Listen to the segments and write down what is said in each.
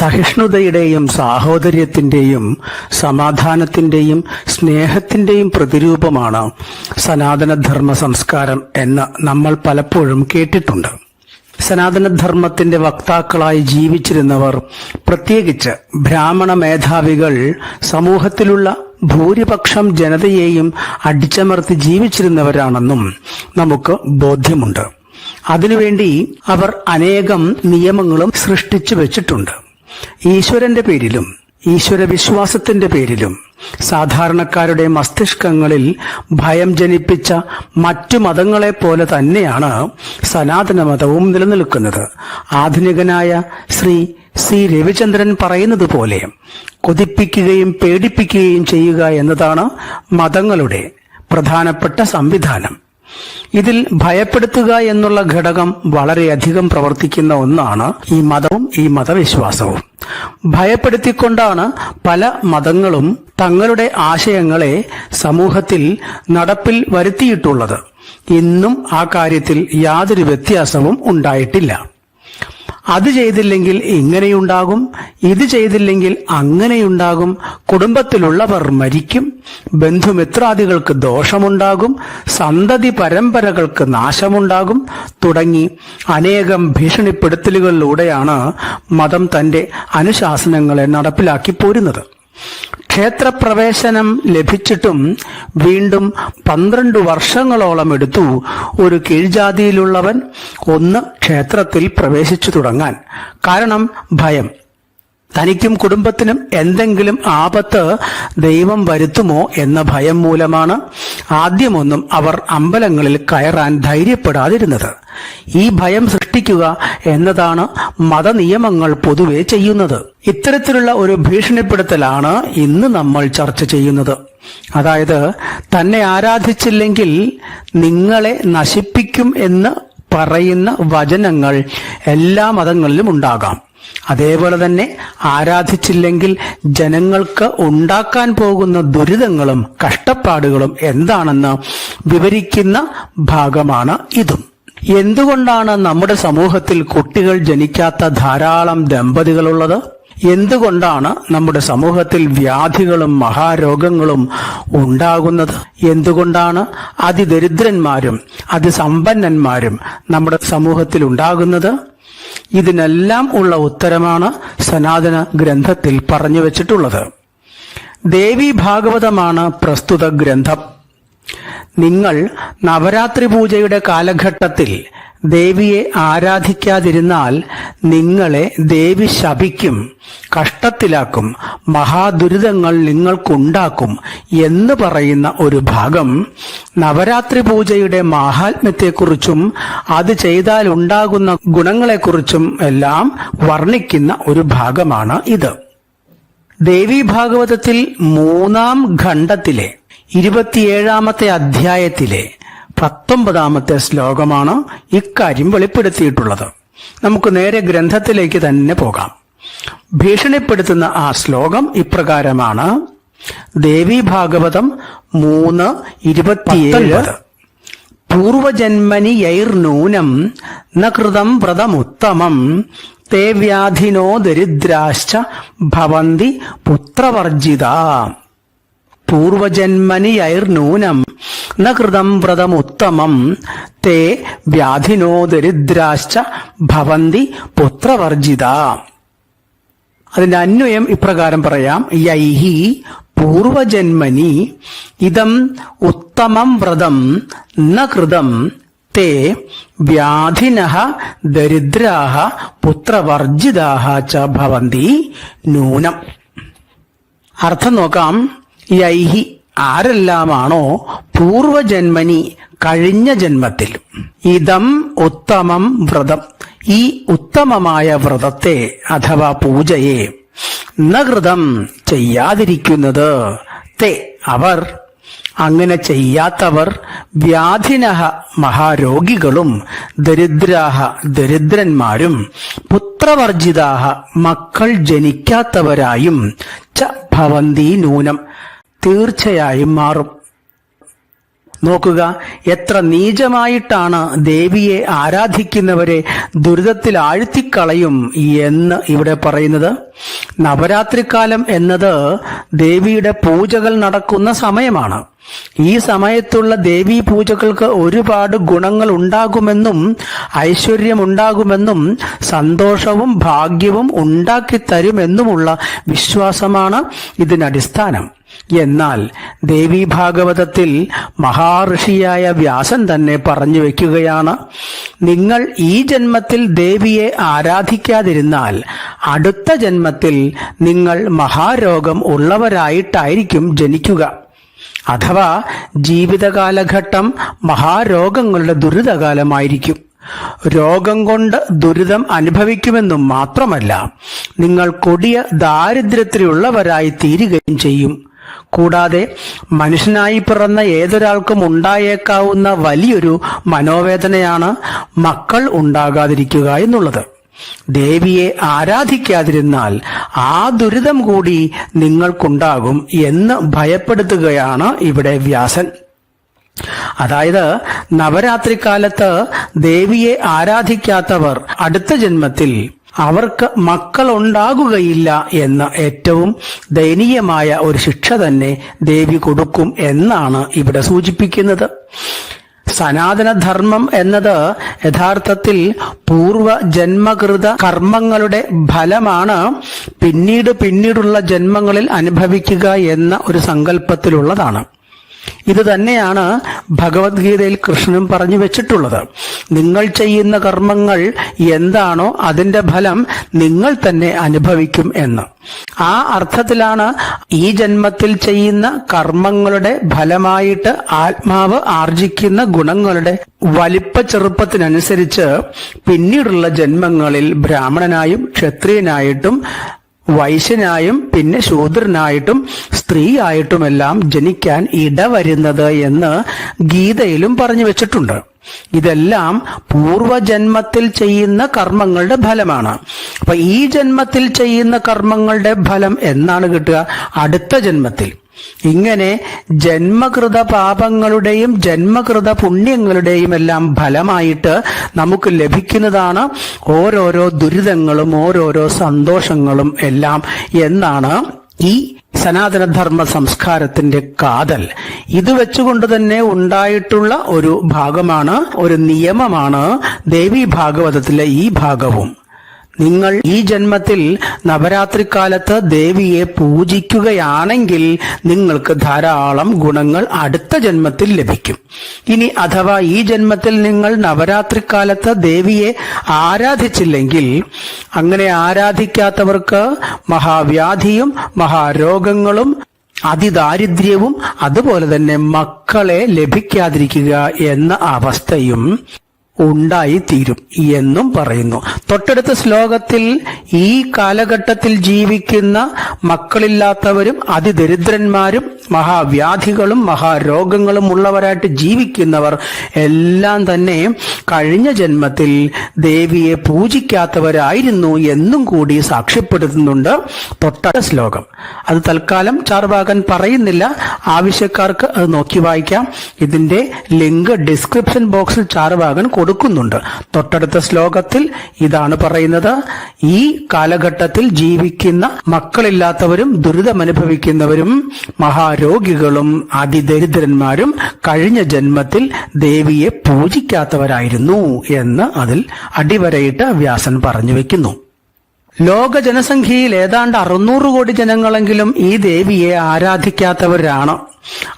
സഹിഷ്ണുതയുടെയും സാഹോദര്യത്തിന്റെയും സമാധാനത്തിന്റെയും സ്നേഹത്തിന്റെയും പ്രതിരൂപമാണ് സനാതനധർമ്മ സംസ്കാരം എന്ന് നമ്മൾ പലപ്പോഴും കേട്ടിട്ടുണ്ട്. സനാതനധർമ്മത്തിന്റെ വക്താക്കളായി ജീവിച്ചിരുന്നവർ പ്രത്യേകിച്ച് ബ്രാഹ്മണ മേധാവികൾ സമൂഹത്തിലുള്ള ഭൂരിപക്ഷം ജനതയെയും അടിച്ചമർത്തി ജീവിച്ചിരുന്നവരാണെന്നും നമുക്ക് ബോധ്യമുണ്ട്. അതിനുവേണ്ടി അവർ അനേകം നിയമങ്ങളും സൃഷ്ടിച്ചു വെച്ചിട്ടുണ്ട്. ഈശ്വരന്റെ പേരിലും ഈശ്വര വിശ്വാസത്തിന്റെ പേരിലും സാധാരണക്കാരുടെ മസ്തിഷ്കങ്ങളിൽ ഭയം ജനിപ്പിച്ച മറ്റു മതങ്ങളെ പോലെ തന്നെയാണ് സനാതന മതവും നിലനിൽക്കുന്നത്. ആധുനികനായ ശ്രീ സി രവിചന്ദ്രൻ പറയുന്നത് പോലെ കൊതിപ്പിക്കുകയും പേടിപ്പിക്കുകയും ചെയ്യുക എന്നതാണ് മതങ്ങളുടെ പ്രധാനപ്പെട്ട സംവിധാനം. ഇതിൽ ഭയപ്പെടുത്തുക എന്നുള്ള ഘടകം വളരെയധികം പ്രവർത്തിക്കുന്ന ഒന്നാണ് ഈ മതവും ഈ മതവിശ്വാസവും. ഭയപ്പെടുത്തിക്കൊണ്ടാണ് പല മതങ്ങളും തങ്ങളുടെ ആശയങ്ങളെ സമൂഹത്തിൽ നടപ്പിൽ വരുത്തിയിട്ടുള്ളത്. ഇന്നും ആ കാര്യത്തിൽ യാതൊരു വ്യത്യാസവും ഉണ്ടായിട്ടില്ല. അത് ചെയ്തില്ലെങ്കിൽ ഇങ്ങനെയുണ്ടാകും ഇത് ചെയ്തില്ലെങ്കിൽ അങ്ങനെയുണ്ടാകും. കുടുംബത്തിലുള്ളവർ മരിക്കും ബന്ധുമിത്രാദികൾക്ക് ദോഷമുണ്ടാകും സന്തതി പരമ്പരകൾക്ക് നാശമുണ്ടാകും തുടങ്ങി അനേകം ഭീഷണിപ്പെടുത്തലുകളിലൂടെയാണ് മതം തന്റെ അനുശാസനങ്ങളെ നടപ്പിലാക്കി പോരുന്നത്. ക്ഷേത്രപ്രവേശനം ലഭിച്ചിട്ടും വീണ്ടും പന്ത്രണ്ട് വർഷങ്ങളോളം എടുത്തു ഒരു കീഴ്ജാതിയിലുള്ളവൻ ഒന്ന് ക്ഷേത്രത്തിൽ പ്രവേശിച്ചു തുടങ്ങാൻ. കാരണം ഭയം. തനിക്കും കുടുംബത്തിനും എന്തെങ്കിലും ആപത്ത് ദൈവം വരുത്തുമോ എന്ന ഭയം മൂലമാണ് ആദ്യമൊന്നും അവർ അമ്പലങ്ങളിൽ കയറാൻ ധൈര്യപ്പെടാതിരുന്നത്. ഈ ഭയം സൃഷ്ടിക്കുക എന്നതാണ് മതനിയമങ്ങൾ പൊതുവെ ചെയ്യുന്നത്. ഇത്തരത്തിലുള്ള ഒരു ഭീഷണിപ്പെടുത്തലാണ് ഇന്ന് നമ്മൾ ചർച്ച ചെയ്യുന്നത്. അതായത് തന്നെ ആരാധിച്ചില്ലെങ്കിൽ നിങ്ങളെ നശിപ്പിക്കും എന്ന് പറയുന്ന വചനങ്ങൾ എല്ലാ മതങ്ങളിലും ഉണ്ടാകാം. അതേപോലെ തന്നെ ആരാധിച്ചില്ലെങ്കിൽ ജനങ്ങൾക്ക് ഉണ്ടാക്കാൻ പോകുന്ന ദുരിതങ്ങളും കഷ്ടപ്പാടുകളും എന്താണെന്ന് വിവരിക്കുന്ന ഭാഗമാണ് ഇതും. എന്തുകൊണ്ടാണ് നമ്മുടെ സമൂഹത്തിൽ കുട്ടികൾ ജനിക്കാത്ത ധാരാളം ദമ്പതികളുള്ളത്? എന്തുകൊണ്ടാണ് നമ്മുടെ സമൂഹത്തിൽ വ്യാധികളും മഹാരോഗങ്ങളും ഉണ്ടാകുന്നത്? എന്തുകൊണ്ടാണ് അതിദരിദ്രന്മാരും അതിസമ്പന്നന്മാരും നമ്മുടെ സമൂഹത്തിൽ ഉണ്ടാകുന്നത്? ഇതിനെല്ലാം ഉള്ള ഉത്തരമാണ് സനാതന ഗ്രന്ഥത്തിൽ പറഞ്ഞു വച്ചിട്ടുള്ളത്. ദേവി ഭാഗവതമാണ് പ്രസ്തുത ഗ്രന്ഥം. നിങ്ങൾ നവരാത്രി പൂജയുടെ കാലഘട്ടത്തിൽ ദേവിയെ ആരാധിക്കാതിരുന്നാൽ നിങ്ങളെ ദേവി ശപിക്കും കഷ്ടത്തിലാക്കും മഹാദുരിതങ്ങൾ നിങ്ങൾക്കുണ്ടാക്കും എന്ന് പറയുന്ന ഒരു ഭാഗം നവരാത്രി പൂജയുടെ മാഹാത്മ്യത്തെക്കുറിച്ചും അത് ചെയ്താൽ ഉണ്ടാകുന്ന ഗുണങ്ങളെക്കുറിച്ചും എല്ലാം വർണിക്കുന്ന ഒരു ഭാഗമാണ് ഇത്. ദേവി ഭാഗവതത്തിൽ മൂന്നാം ഖണ്ഡത്തിലെ ഇരുപത്തിയേഴാമത്തെ അധ്യായത്തിലെ പത്തൊമ്പതാമത്തെ ശ്ലോകമാണ് ഇക്കാര്യം വെളിപ്പെടുത്തിയിട്ടുള്ളത്. നമുക്ക് നേരെ ഗ്രന്ഥത്തിലേക്ക് തന്നെ പോകാം. ഭീഷണിപ്പെടുത്തുന്ന ആ ശ്ലോകം ഇപ്രകാരമാണ്. ദേവി ഭാഗവതം മൂന്ന് ഇരുപത്തിയേഴ്. പൂർവജന്മനി യൈർനൂനം നൃതം വ്രതമുത്തമം. തേ വ്യാധിനോ ദരിദ്രാശ്ച ഭവന്തി പുത്രവർജിത. പൂർവജന്മനി നൃതം വ്രതമുത്തമം. തേ വ്യാധിനോ ദരിദ്രാശ്ച ഭവന്തി പുത്രവർജിത. അതിന്റെ അന്വയം ഇപ്രകാരം പറയാം. യൈഹി പൂർവജന്മനി ഇതം ഉത്തമം വ്രതം നൃതം തേ വ്യാധിന ദരിദ്രാഹ പുത്രവർജിതാഹ ച ഭവന്തി നൂനം അർത്ഥം നോക്കാം. യൈഹി ആരെല്ലാമാണോ പൂർവജന്മനി കഴിഞ്ഞ ജന്മത്തിൽ. ഇതം ഉത്തമം വ്രതം. ഈ ഉത്തമമായ വ്രതത്തെ അഥവാ പൂജയെ നകൃതം ചെയ്യാതിരിക്കുന്നത് തേ അവർ. അങ്ങനെ ചെയ്യാത്തവർ വ്യാധിനഹ മഹാരോഗികളും ദരിദ്രാഹ ദരിദ്രന്മാരും പുത്രവർജിതാഹ മക്കൾ ജനിക്കാത്തവരായും ച ഭവന്തി നൂനം. തീർച്ചയായും മാറും. നോക്കുക എത്ര നീചമായിട്ടാണ് ദേവിയെ ആരാധിക്കുന്നവരെ ദുരിതത്തിൽ ആഴ്ത്തിക്കളയും എന്ന് ഇവിടെ പറയുന്നത്. നവരാത്രിക്കാലം എന്നത് ദേവിയുടെ പൂജകൾ നടക്കുന്ന സമയമാണ്. ഈ സമയത്തുള്ള ദേവീ പൂജകൾക്ക് ഒരുപാട് ഗുണങ്ങൾ ഉണ്ടാകുമെന്നും ഐശ്വര്യമുണ്ടാകുമെന്നും സന്തോഷവും ഭാഗ്യവും ഉണ്ടാക്കി തരുമെന്നുമുള്ള വിശ്വാസമാണ് ഇതിനടിസ്ഥാനം. എന്നാൽ ദേവി ഭാഗവതത്തിൽ മഹാഋഷിയായ വ്യാസൻ തന്നെ പറഞ്ഞു വയ്ക്കുകയാണ് നിങ്ങൾ ഈ ജന്മത്തിൽ ദേവിയെ ആരാധിക്കാതിരുന്നാൽ അടുത്ത ജന്മത്തിൽ നിങ്ങൾ മഹാരോഗം ഉള്ളവരായിട്ടായിരിക്കും ജനിക്കുക. അഥവാ ജീവിതകാലഘട്ടം മഹാരോഗങ്ങളുടെ ദുരിതകാലമായിരിക്കും. രോഗം കൊണ്ട് ദുരിതം അനുഭവിക്കുമെന്നും മാത്രമല്ല നിങ്ങൾ കൊടിയ ദാരിദ്ര്യത്തിലുള്ളവരായി തീരുകയും ചെയ്യും. കൂടാതെ മനുഷ്യനായി പിറന്ന ഏതൊരാൾക്കും ഉണ്ടായേക്കാവുന്ന വലിയൊരു മനോവേദനയാണ് മക്കൾ ഉണ്ടാകാതിരിക്കുക എന്നുള്ളത്. ദേവിയെ ആരാധിക്കാതിരുന്നാൽ ആ ദുരിതം കൂടി നിങ്ങൾക്കുണ്ടാകും എന്ന് ഭയപ്പെടുത്തുകയാണ് ഇവിടെ വ്യാസൻ. അതായത് നവരാത്രി കാലത്ത് ദേവിയെ ആരാധിക്കാത്തവർ അടുത്ത ജന്മത്തിൽ അവർക്ക് മക്കൾ ഉണ്ടാകുകയില്ല എന്ന ഏറ്റവും ദയനീയമായ ഒരു ശിക്ഷ തന്നെ ദേവി കൊടുക്കും എന്നാണ് ഇവിടെ സൂചിപ്പിക്കുന്നത്. സനാതനധർമ്മം എന്നത് യഥാർത്ഥത്തിൽ പൂർവ ജന്മകൃത കർമ്മങ്ങളുടെ ഫലമാണ്. പിന്നീട് പിന്നീടുള്ള ജന്മങ്ങളിൽ അനുഭവിക്കുക എന്ന ഒരു സങ്കല്പത്തിലുള്ളതാണ്. ഇത് തന്നെയാണ് ഭഗവത്ഗീതയിൽ കൃഷ്ണൻ പറഞ്ഞു വെച്ചിട്ടുള്ളത്. നിങ്ങൾ ചെയ്യുന്ന കർമ്മങ്ങൾ എന്താണോ അതിന്റെ ഫലം നിങ്ങൾ തന്നെ അനുഭവിക്കും എന്ന്. ആ അർത്ഥത്തിലാണ് ഈ ജന്മത്തിൽ ചെയ്യുന്ന കർമ്മങ്ങളുടെ ഫലമായിട്ട് ആത്മാവ് ആർജിക്കുന്ന ഗുണങ്ങളുടെ വലിപ്പ ചെറുപ്പത്തിനനുസരിച്ച് പിന്നീടുള്ള ജന്മങ്ങളിൽ ബ്രാഹ്മണനായും ക്ഷത്രിയനായിട്ടും വൈശ്യനായും പിന്നെ ശൂദ്രനായിട്ടും സ്ത്രീയായിട്ടുമെല്ലാം ജനിക്കാൻ ഇടവരുന്നത് എന്ന് ഗീതയിലും പറഞ്ഞു വെച്ചിട്ടുണ്ട്. ഇതെല്ലാം പൂർവജന്മത്തിൽ ചെയ്യുന്ന കർമ്മങ്ങളുടെ ഫലമാണ്. അപ്പൊ ഈ ജന്മത്തിൽ ചെയ്യുന്ന കർമ്മങ്ങളുടെ ഫലം എന്നാണ് കിട്ടുക? അടുത്ത ജന്മത്തിൽ. ഇങ്ങനെ ജന്മകൃത പാപങ്ങളുടെയും ജന്മകൃത പുണ്യങ്ങളുടെയും എല്ലാം ഫലമായിട്ട് നമുക്ക് ലഭിക്കുന്നതാണ് ഓരോരോ ദുരിതങ്ങളും ഓരോരോ സന്തോഷങ്ങളും എല്ലാം എന്നാണ് ഈ സനാതനധർമ്മ സംസ്കാരത്തിന്റെ കാതൽ. ഇത് വെച്ചുകൊണ്ട് തന്നെ ഉണ്ടായിട്ടുള്ള ഒരു ഭാഗമാണ് ഒരു നിയമമാണ് ദേവി ഭാഗവതത്തിലെ ഈ ഭാഗവും. നിങ്ങൾ ഈ ജന്മത്തിൽ നവരാത്രി കാലത്ത് ദേവിയെ പൂജിക്കുകയാണെങ്കിൽ നിങ്ങൾക്ക് ധാരാളം ഗുണങ്ങൾ അടുത്ത ജന്മത്തിൽ ലഭിക്കും. ഇനി അഥവാ ഈ ജന്മത്തിൽ നിങ്ങൾ നവരാത്രി കാലത്ത് ദേവിയെ ആരാധിച്ചില്ലെങ്കിൽ അങ്ങനെ ആരാധിക്കാത്തവർക്ക് മഹാവ്യാധിയും മഹാരോഗങ്ങളും അതിദാരിദ്ര്യവും അതുപോലെ തന്നെ മക്കളെ ലഭിക്കാതിരിക്കുക എന്ന അവസ്ഥയും ഉണ്ടായിത്തീരും എന്നും പറയുന്നു. തൊട്ടടുത്ത ശ്ലോകത്തിൽ ഈ കാലഘട്ടത്തിൽ ജീവിക്കുന്ന മക്കളില്ലാത്തവരും അതിദരിദ്രന്മാരും മഹാവ്യാധികളും മഹാരോഗങ്ങളും ഉള്ളവരായിട്ട് ജീവിക്കുന്നവർ എല്ലാം തന്നെ കഴിഞ്ഞ ജന്മത്തിൽ ദേവിയെ പൂജിക്കാത്തവരായിരുന്നു എന്നും കൂടി സാക്ഷ്യപ്പെടുത്തുന്നുണ്ട് തൊട്ടടുത്ത ശ്ലോകം. അത് തൽക്കാലം ചാർവാകൻ പറയുന്നില്ല. ആവശ്യക്കാർക്ക് അത് നോക്കി വായിക്കാം. ഇതിന്റെ ലിങ്ക് ഡിസ്ക്രിപ്ഷൻ ബോക്സിൽ ചാർവാകൻ കൊടുക്കുന്നുണ്ട്. തൊട്ടടുത്ത ശ്ലോകത്തിൽ ഇതാണ് പറയുന്നത്. ഈ കാലഘട്ടത്തിൽ ജീവിക്കുന്ന മക്കളില്ലാത്തവരും ദുരിതമനുഭവിക്കുന്നവരും മഹാരോഗികളും അതിദരിദ്രന്മാരും കഴിഞ്ഞ ജന്മത്തിൽ ദേവിയെ പൂജിക്കാത്തവരായിരുന്നു എന്ന് അതിൽ അടിവരയിട്ട് വ്യാസൻ പറഞ്ഞു വെക്കുന്നു. ലോക ജനസംഖ്യയിൽ ഏതാണ്ട് അറുന്നൂറ് കോടി ജനങ്ങളെങ്കിലും ഈ ദേവിയെ ആരാധിക്കാത്തവരാണ്.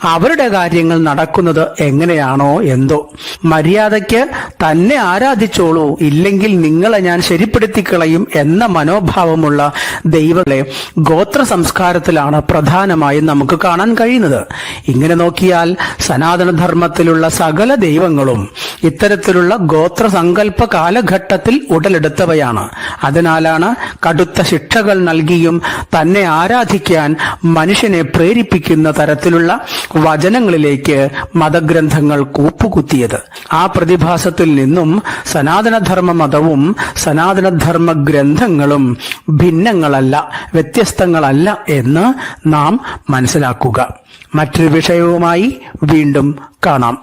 അവരുടെ കാര്യങ്ങൾ നടക്കുന്നത് എങ്ങനെയാണോ എന്തോ. മര്യാദയ്ക്ക് തന്നെ ആരാധിച്ചോളൂ. ഇല്ലെങ്കിൽ നിങ്ങളെ ഞാൻ ശരിപ്പെടുത്തിക്കളയും എന്ന മനോഭാവമുള്ള ദൈവങ്ങളെ ഗോത്ര സംസ്കാരത്തിലാണ് പ്രധാനമായും നമുക്ക് കാണാൻ കഴിയുന്നത്. ഇങ്ങനെ നോക്കിയാൽ സനാതനധർമ്മത്തിലുള്ള സകല ദൈവങ്ങളും ഇത്തരത്തിലുള്ള ഗോത്ര സങ്കല്പ കാലഘട്ടത്തിൽ ഉടലെടുത്തവയാണ്. അതിനാലാണ് കടുത്ത ശിക്ഷകൾ നൽകിയും തന്നെ ആരാധിക്കാൻ മനുഷ്യനെ പ്രേരിപ്പിക്കുന്ന വചനങ്ങളിലേക്ക് മതഗ്രന്ഥങ്ങൾ കൂപ്പുകുത്തിയത്. ആ പ്രതിഭാസത്തിൽ നിന്നും സനാതനധർമ്മ മതവും സനാതനധർമ്മ ഗ്രന്ഥങ്ങളും ഭിന്നങ്ങളല്ല വ്യത്യസ്തങ്ങളല്ല എന്ന് നാം മനസ്സിലാക്കുക. മറ്റൊരു വിഷയവുമായി വീണ്ടും കാണാം.